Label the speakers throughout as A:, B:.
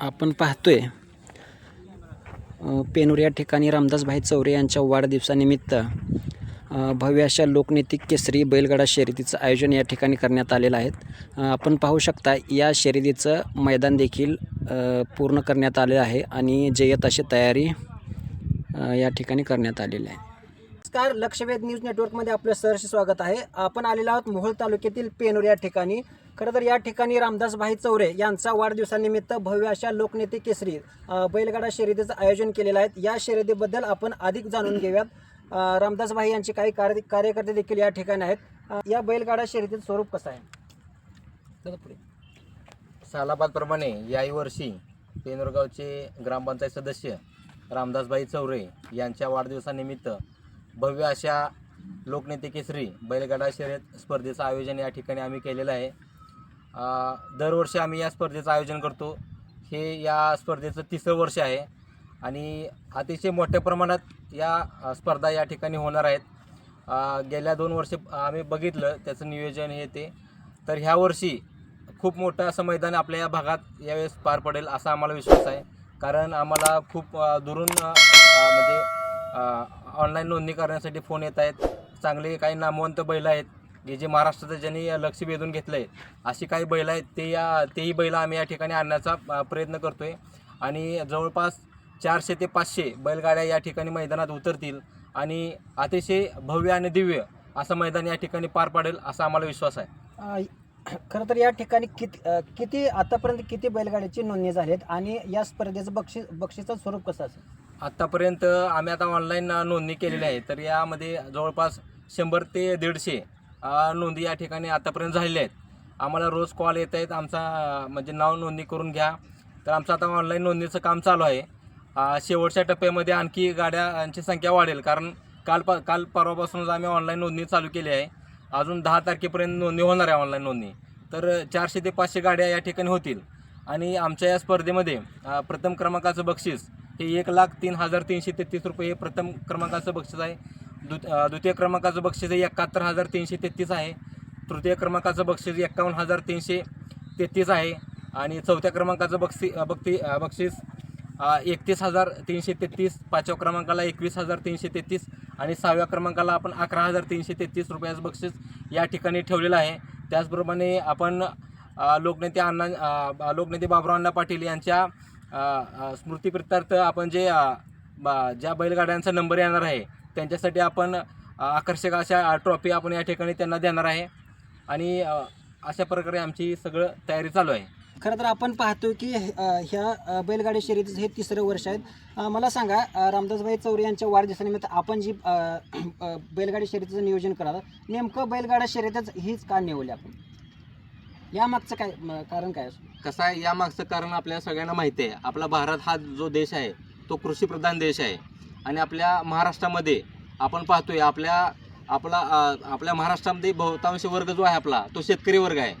A: आपण पाहतोय पेनूर या ठिकाणी रामदासभाई चौरे यांच्या वाढदिवसानिमित्त भव्य अशा लोकनीतिक केसरी बैलगाडा शर्यतीचं आयोजन या ठिकाणी करण्यात आलेलं आहे. आपण पाहू शकता या शर्यतीचं मैदान देखील पूर्ण करण्यात आले आहे आणि जयत अशी तयारी या ठिकाणी करण्यात आलेली आहे. नमस्कार लक्षवेध न्यूज नेटवर्कमध्ये आपलं सहर्ष स्वागत आहे. आपण आलेलो आहोत मोहोळ तालुक्यातील पेनूर या ठिकाणी. खरं तर या ठिकाणी रामदासभाई चौरे यांचा वाढदिवसानिमित्त भव्य अशा लोकनेते केसरी बैलगाडा शर्यतीचं आयोजन केलेलं आहे. या शर्यतीबद्दल आपण अधिक जाणून घेऊयात. रामदासभाई यांचे काही कार्य कार्यकर्ते देखील या ठिकाणी आहेत. या बैलगाडा शर्यतीचं स्वरूप कसं आहे? चला पुढे.
B: सालाबादप्रमाणे याही वर्षी पेनूरगावचे ग्रामपंचायत सदस्य रामदासभाई चौरे यांच्या वाढदिवसानिमित्त भव्य अशा लोकनेते केसरी बैलगाडा शर्यत स्पर्धेचं आयोजन या ठिकाणी आम्ही केलेलं आहे. दरवर्षी आम्ही या स्पर्धेचं आयोजन करतो. हे या स्पर्धेचं तिसरं वर्ष आहे आणि अतिशय मोठ्या प्रमाणात या स्पर्धा या ठिकाणी होणार आहेत. गेल्या दोन वर्ष आम्ही बघितलं त्याचं नियोजन हे ते. तर ह्या वर्षी खूप मोठं असं मैदान आपल्या या भागात यावेळेस पार पडेल असा आम्हाला विश्वास आहे. कारण आम्हाला खूप दुरून म्हणजे ऑनलाईन नोंदणी करण्यासाठी फोन येत आहेत. चांगले काही नामवंत बैल आहेत. जे जे महाराष्ट्राचं ज्यांनी लक्ष वेधून घेतलं आहे अशी काही बैल आहेत ते या तेही बैल आम्ही या ठिकाणी आणण्याचा प्रयत्न करतो आहे आणि जवळपास चारशे ते पाचशे बैलगाड्या या ठिकाणी मैदानात उतरतील. आणि अतिशय भव्य आणि दिव्य असं मैदान या ठिकाणी पार पडेल असा आम्हाला विश्वास आहे.
A: खरं तर या ठिकाणी किती किती आतापर्यंत किती बैलगाड्याची नोंदणी झाली आहेत आणि या स्पर्धेचं बक्षीस बक्षीचं स्वरूप कसं असेल?
B: आत्तापर्यंत आम्ही आता ऑनलाईन नोंदणी केलेली आहे. तर यामध्ये जवळपास शंभर ते दीडशे नोंदी या ठिकाणी आतापर्यंत झालेल्या आहेत. आम्हाला रोज कॉल येत आहेत. आमचा म्हणजे नाव नोंदणी करून घ्या. तर आमचं आता ऑनलाईन नोंदणीचं काम चालू आहे. शेवटच्या टप्प्यामध्ये आणखी गाड्यांची संख्या वाढेल. कारण काल प काल परवापासूनच आम्ही ऑनलाईन नोंदणी चालू केली आहे. अजून दहा तारखेपर्यंत नोंदणी होणार आहे ऑनलाईन नोंदणी. तर चारशे ते पाचशे गाड्या या ठिकाणी होतील. आणि आमच्या या स्पर्धेमध्ये प्रथम क्रमांकाचं बक्षीस हे एक लाख तीन हजार तीनशे तेहतीस रुपये हे प्रथम क्रमांकाचं बक्षीस आहे. दु द्वितीय क्रमांकाचं बक्षीस हे एकाहत्तर हजार तीनशे तेहतीस आहे. तृतीय क्रमांकाचं बक्षीस एकावन्न हजार तीनशे तेहतीस आहे. आणि चौथ्या क्रमांकाचं बक्षी अ, बक्षी बक्षीस एकतीस हजार तीनशे तेहतीस पाचव्या क्रमांकाला एकवीस हजार तीनशे तेहतीस आणि सहाव्या क्रमांकाला आपण अकरा हजार तीनशे तेहतीस रुपयाचं बक्षीस या ठिकाणी ठेवलेलं आहे. त्याचप्रमाणे आपण लोकनेते अण्णा लोकनेते बाबुराव अण्णा पाटील यांच्या स्मृती अ, आपण जे बा- ज्या बैलगाड्यांचा नंबर येणार आहे त्यांच्यासाठी आपण आकर्षक अशा ट्रॉफी आपण या ठिकाणी त्यांना देणार आहे. आणि अशा प्रकारे आमची सगळं तयारी चालू आहे.
A: खरं तर आपण पाहतो की ह्या बैलगाडी शर्यतीचं हे तिसरं वर्ष आहे मला सांगा रामदासभाई चौरे यांच्या वाढदिवसानिमित्त आपण जी बैलगाडी शर्यतीचं नियोजन कराल नेमकं बैलगाडा शर्यतच हीच का निवडली आपण? यामागचं काय म, कारण काय
B: कसं आहे यामागचं कारण आपल्या सगळ्यांना माहिती आहे. आपला भारत हा जो देश आहे तो कृषीप्रधान देश आहे. आणि आपल्या महाराष्ट्रामध्ये आपण पाहतोय आपल्या आपला अ, आपल्या महाराष्ट्रामध्ये बहुतांश वर्ग जो आहे आपला तो शेतकरी वर्ग आहे.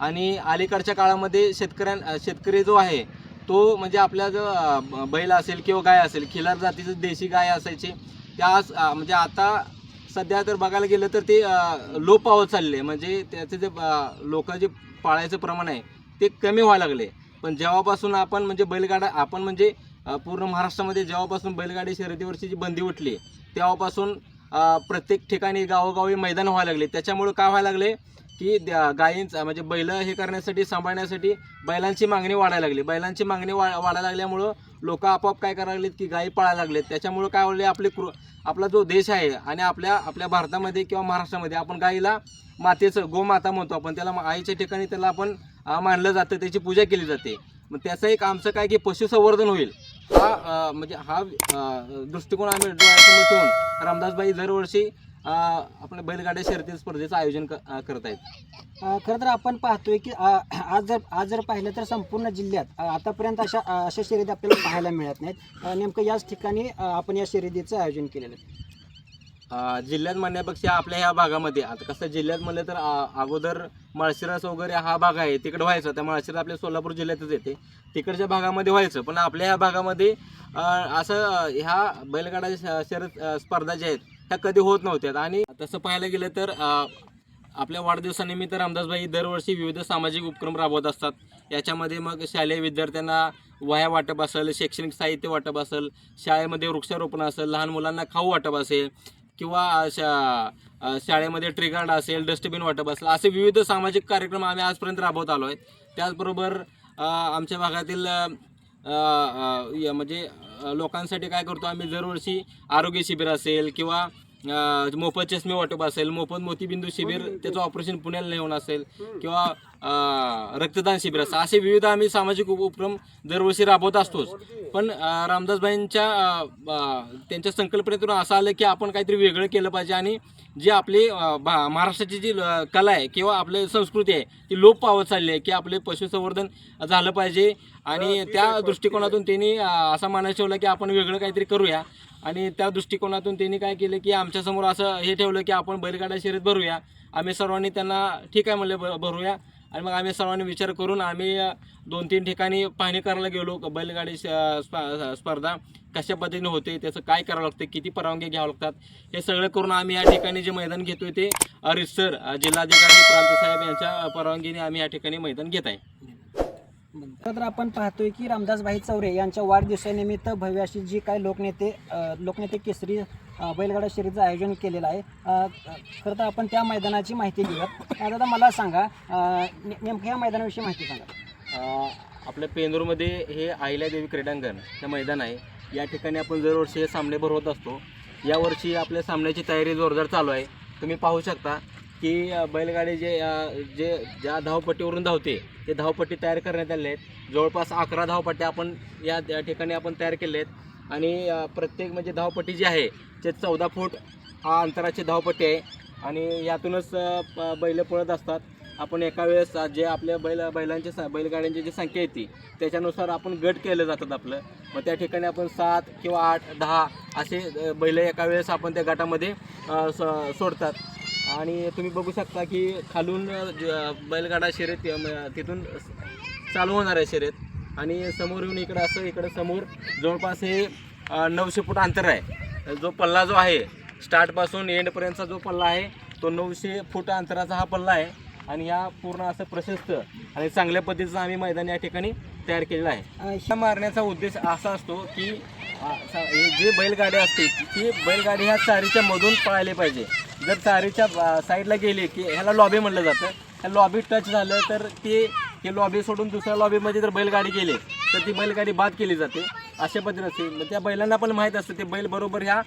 B: आणि अलीकडच्या काळामध्ये शेतकऱ्यां अ, शेतकरी जो आहे तो म्हणजे आपल्या जो अ, ब- बैल असेल किंवा गाय असेल खिलार जातीचं देशी गाय असायची त्या आज, अ, म्हणजे आता सध्या तर बघायला गेलं तर ते अ, लोप पावत चालले म्हणजे त्याचे जे लोक जे पाळायचं प्रमाण आहे ते कमी व्हायला लागले. पण जेव्हापासून आपण म्हणजे बैलगाडा आपण म्हणजे पूर्ण महाराष्ट्रामध्ये जेव्हापासून बैलगाडी शर्यतीवरची जी बंदी उठली तेव्हापासून प्रत्येक ठिकाणी गावोगावी मैदान व्हायला लागले. त्याच्यामुळं काय व्हायला लागले की द्या- गायींचा म्हणजे बैल हे करण्यासाठी सांभाळण्यासाठी बैलांची मागणी वाढायला लागली. बैलांची मागणी वा वाढायला लागल्यामुळं लोक आपोआप काय करायला लागलेत की गायी पाळायला लागलेत. त्याच्यामुळं काय होले आपले कृ आपला जो देश आहे आणि आपल्या आपल्या भारतामध्ये किंवा महाराष्ट्रामध्ये आपण गायीला मातेचं गोमाता म्हणतो आपण त्याला आईच्या ठिकाणी त्याला आपण मानलं जातं त्याची पूजा केली जाते. मग त्याचं एक आमचं काय की पशुसंवर्धन होईल. हा म्हणजे हा दृष्टिकोन आम्ही डोळ्यासमोर ठेवून रामदासबाई दरवर्षी आपल्या बैलगाड्या शर्यती स्पर्धेचं आयोजन करत आहेत.
A: खरं तर आपण पाहतोय की आज जर आज जर पाहिलं तर संपूर्ण जिल्ह्यात आतापर्यंत अशा अशा शर्यती आपल्याला पाहायला मिळत नाहीत. नेमकं याच ठिकाणी आपण या शर्यतीचं आयोजन केलेलं आहे.
B: जिल्ह्यात म्हणण्यापेक्षा आपल्या ह्या भागामध्ये. आता कसं जिल्ह्यात म्हणलं तर अगोदर माळशिरस वगैरे हा भाग आहे तिकडे व्हायचं. त्या माळशिरस आपल्या सोलापूर जिल्ह्यातच येते. तिकडच्या भागामध्ये व्हायचं. पण आपल्या ह्या भागामध्ये असं ह्या बैलगाडा श- शर्यत स्पर्धा ज्या आहेत ह्या कधी होत नव्हत्या आणि तसं पाहायला गेलं तर आपल्या वाढदिवसानिमित्त रामदासबाई दरवर्षी विविध सामाजिक उपक्रम राबवत असतात. याच्यामध्ये मग शालेय विद्यार्थ्यांना वह्या वाटप असेल शैक्षणिक साहित्य वाटप असेल शाळेमध्ये वृक्षारोपण असेल लहान मुलांना खाऊ वाटप असेल किंवा शा शाळेमध्ये ट्रिगार्ड असेल डस्टबिन वाटप असेल असे विविध सामाजिक कार्यक्रम आम्ही आजपर्यंत राबवत आलो आहे. त्याचबरोबर आमच्या भागातील म्हणजे लोकांसाठी काय करतो आम्ही दरवर्षी आरोग्य शिबिर असेल किंवा अ, मोफत चष्मे वाटप असेल मोफत मोतीबिंदू शिबिर त्याचं ऑपरेशन पुण्याला नेऊन असेल किंवा अ, रक्तदान शिबिर असेल असे विविध आम्ही सामाजिक उप- उपक्रम दरवर्षी राबवत असतोच. पण अ, रामदासबाईंच्या अ, अ, त्यांच्या संकल्पनेतून असं आलं की आपण काहीतरी वेगळं केलं पाहिजे आणि जी आपली अ, भा- महाराष्ट्राची जी अ, कला आहे किंवा आपली संस्कृती आहे ती लोप पावत चालली आहे की आपले पशुसंवर्धन झालं पाहिजे. आणि त्या दृष्टिकोनातून त्यांनी अ, असा मानस ठेवला की आपण वेगळं काहीतरी करूया. आणि त्या दृष्टिकोनातून त्यांनी काय केलं की आमच्यासमोर असं हे ठेवलं की आपण बैलगाडा शर्यत भरूया. आम्ही सर्वांनी त्यांना ठीक आहे म्हणलं ब- भरूया. आणि मग आम्ही सर्वांनी विचार करून आम्ही दोन तीन ठिकाणी पाहणी करायला गेलो बैलगाडी श- स्प- स्पर्धा. कशा पद्धतीने होते त्याचं काय करावं लागतं किती परवानगी घ्यावं लागतात हे सगळं करून आम्ही या ठिकाणी जे मैदान घेतोय ते अ, जिल्हाधिकारी प्रांत साहेब यांच्या परवानगीने आम्ही या ठिकाणी मैदान घेत आहे.
A: तर आपण पाहतोय की रामदासभाई चौरे यांच्या वाढदिवसानिमित्त भव्याशी जी काय लोकनेते लोकनेते केसरी बैलगाडा शर्यतीचं आयोजन केलेलं आहे. खरं तर आपण त्या मैदानाची माहिती घेऊयात. दादा मला सांगा नेमक्या या मैदानाविषयी माहिती सांगा.
B: आपल्या पेंदूरमध्ये हे अहिल्यादेवी क्रीडांगण हे मैदान आहे. या ठिकाणी आपण दरवर्षी हे सामने भरवत असतो. यावर्षी आपल्या सामन्याची तयारी जोरदार चालू आहे. तुम्ही पाहू शकता की बैलगाडी जे जे ज्या धावपट्टीवरून धावते ते धावपट्टी तयार करण्यात आले आहेत. जवळपास अकरा धावपट्ट्या आपण या ठिकाणी आपण तयार केले आहेत आणि प्रत्येक म्हणजे धावपट्टी जी आहे ते चौदा फूट हा अंतराची धावपट्टी आहे. आणि यातूनच प- बैल पळत असतात. आपण एका वेळेस जे आपल्या बैल बैलांची स- बैलगाड्यांची जी संख्या येते त्याच्यानुसार आपण गट केलं जातात आपलं. मग त्या ठिकाणी आपण सात किंवा आठ दहा असे बैल एका वेळेस आपण त्या गटामध्ये स- सोडतात. आणि तुम्ही बघू शकता की खालून बैलगाडा शर्यत तिथून चालू होणार आहे शर्यत आणि समोर येऊन इकडं असं इकडं समोर जवळपास हे नऊशे फूट अंतर आहे. जो पल्ला जो आहे स्टार्टपासून एंडपर्यंतचा जो पल्ला आहे तो नऊशे फूट अंतराचा हा पल्ला आहे. आणि या पूर्ण असं प्रशस्त आणि चांगल्या पद्धतीचं आम्ही मैदान या ठिकाणी तयार केलेलं आहे. हा मारण्याचा उद्देश असा असतो की हे जे बैलगाडी असते ती बैलगाडी ह्या चारीच्या मधून पळायला पाहिजे. जर चारीच्या साईडला गेली की ह्याला लॉबी म्हणलं जातं. ह्या लॉबी टच झालं तर ते हे लॉबी सोडून दुसऱ्या लॉबीमध्ये जर बैलगाडी गेली तर ती बैलगाडी बाद केली जाते. अशा पद्धतीने असते मग त्या बैलांना पण माहीत असतं ते बैल बरोबर ह्या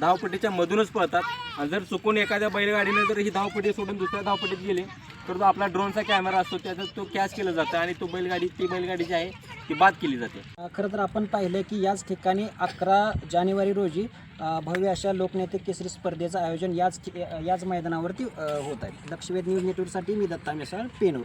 B: धावपट्टीच्या मधूनच पळतात. आणि जर चुकून एखाद्या बैलगाडीने जर ही धावपट्टी सोडून दुसऱ्या धावपट्टीत गेली तर तो आपला ड्रोनचा कॅमेरा असतो त्याचा तो कॅच केला जातो आणि तो बैलगाडी ती बैलगाडी जी आहे ती बाद केली जाते.
A: खरं तर आपण पाहिलं की याच ठिकाणी अकरा जानेवारी रोजी भव्य अशा लोकनेते केसरी स्पर्धेचं आयोजन याच याच मैदानावरती होत आहे. लक्षवेध न्यूज नेटवर्कसाठी मी दत्ता मिसाळ पेनूर.